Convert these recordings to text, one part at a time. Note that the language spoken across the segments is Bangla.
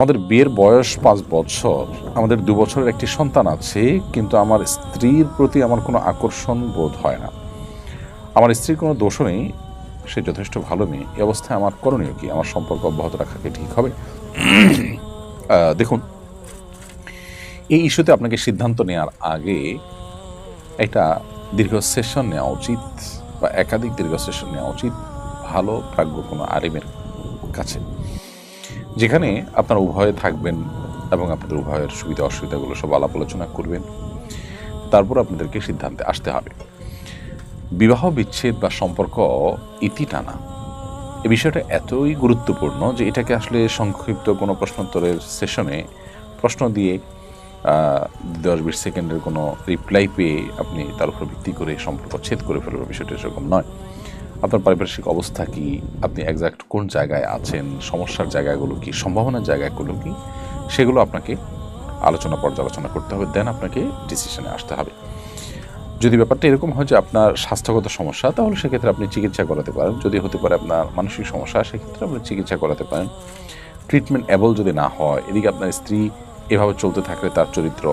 আমাদের বিয়ের বয়স পাঁচ বছর। আমাদের দু বছরের একটি সন্তান আছে, কিন্তু আমার স্ত্রীর প্রতি আমার কোনো আকর্ষণ বোধ হয় না। আমার স্ত্রীর কোনো দোষও নেই, সে যথেষ্ট ভালো মেয়ে। এই অবস্থায় আমার করণীয় কি? আমার সম্পর্ক অব্যাহত রাখা কি ঠিক হবে? দেখুন, এই ইস্যুতে আপনাকে সিদ্ধান্ত নেওয়ার আগে একটা দীর্ঘ সেশন নেওয়া উচিত বা একাধিক দীর্ঘ সেশন নেওয়া উচিত, ভালো প্রাজ্ঞ কোনো আলিমের কাছে। যেখানে আপনার উভয়ে থাকবেন এবং আপনাদের উভয়ের সুবিধা অসুবিধাগুলো সব আলাপ আলোচনা করবেন। তারপর আপনাদেরকে সিদ্ধান্তে আসতে হবে। বিবাহ বিচ্ছেদ বা সম্পর্ক ইতি টানা। এ বিষয়টা এতই গুরুত্বপূর্ণ যে এটাকে আসলে সংক্ষিপ্ত কোনো প্রশ্নোত্তরের সেশনে প্রশ্ন দিয়ে দশ বিশ সেকেন্ডের কোনো রিপ্লাই পেয়ে আপনি তার উপর ভিত্তি করে সম্পর্ক ছেদ করে ফেলবেন। বিষয়টা সেরকম নয়। আপনার পারিপার্শ্বিক অবস্থা কি? আপনি একজাক্ট কোন জায়গায় আছেন? সমস্যার জায়গাগুলো কি? সম্ভাবনার জায়গাগুলো কি? সেগুলো আপনাকে আলোচনা, পর্যালোচনা করতে হবে। দেন আপনাকে ডিসিশনে আসতে হবে। যদি ব্যাপারটা এরকম হয় যে আপনার স্বাস্থ্যগত সমস্যা, তাহলে সেক্ষেত্রে আপনি চিকিৎসা করাতে পারেন। যদি হতে পারে আপনার মানসিক সমস্যা, সেক্ষেত্রে আপনি চিকিৎসা করাতে পারেন। ট্রিটমেন্ট অ্যাবল যদি না হয়, এদিকে আপনার স্ত্রী এভাবে চলতে থাকলে তার চরিত্র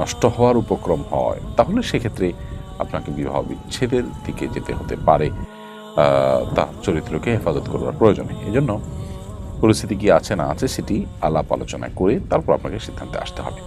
নষ্ট হওয়ার উপক্রম হয়, তাহলে সেক্ষেত্রে আপনাকে বিবাহ বিচ্ছেদের দিকে যেতে হতে পারে তার চরিত্রকে হেফাজত করবার প্রয়োজনে এই জন্য পরিস্থিতি কি আছে না আছে সেটি আলাপ আলোচনা করে তারপর আপনাকে সিদ্ধান্তে আসতে হবে।